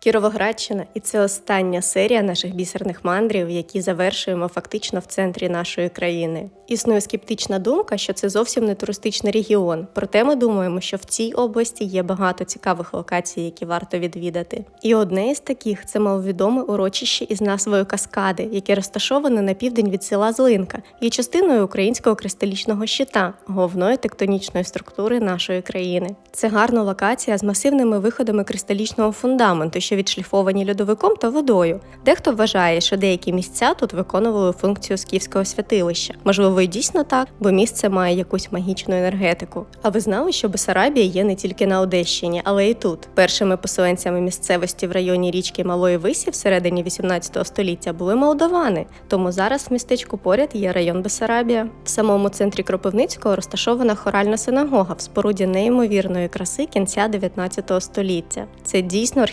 Кіровоградщина, і це остання серія наших бісерних мандрів, які завершуємо фактично в центрі нашої країни. Існує скептична думка, що це зовсім не туристичний регіон. Проте ми думаємо, що в цій області є багато цікавих локацій, які варто відвідати. І одне із таких це маловідоме урочище із назвою Каскади, яке розташоване на південь від села Злинка, є частиною українського кристалічного щита, головної тектонічної структури нашої країни. Це гарна локація з масивними виходами кристалічного фундаменту, що відшліфовані льодовиком та водою. Дехто вважає, що деякі місця тут виконували функцію скіфського святилища. Можливо, і дійсно так, бо місце має якусь магічну енергетику. А ви знали, що Бесарабія є не тільки на Одещині, але й тут. Першими поселенцями місцевості в районі річки Малої Висі всередині 18 століття були молдавани. Тому зараз в містечку поряд є район Бесарабія. В самому центрі Кропивницького розташована хоральна синагога в споруді неймовірної краси кінця 19 століття. Це дійсно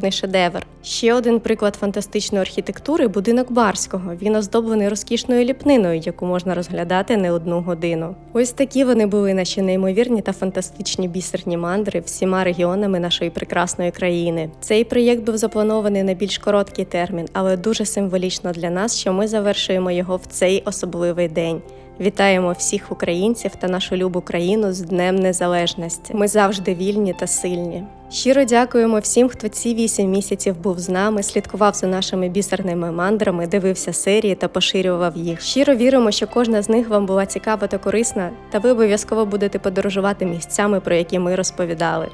архітектурний шедевр. Ще один приклад фантастичної архітектури будинок Барського. Він оздоблений розкішною ліпниною, яку можна розглядати не одну годину. Ось такі вони були наші неймовірні та фантастичні бісерні мандри всіма регіонами нашої прекрасної країни. Цей проєкт був запланований на більш короткий термін, але дуже символічно для нас, що ми завершуємо його в цей особливий день. Вітаємо всіх українців та нашу любу країну з Днем Незалежності. Ми завжди вільні та сильні. Щиро дякуємо всім, хто ці вісім місяців був з нами, слідкував за нашими бісерними мандрами, дивився серії та поширював їх. Щиро віримо, що кожна з них вам була цікава та корисна, та ви обов'язково будете подорожувати місцями, про які ми розповідали.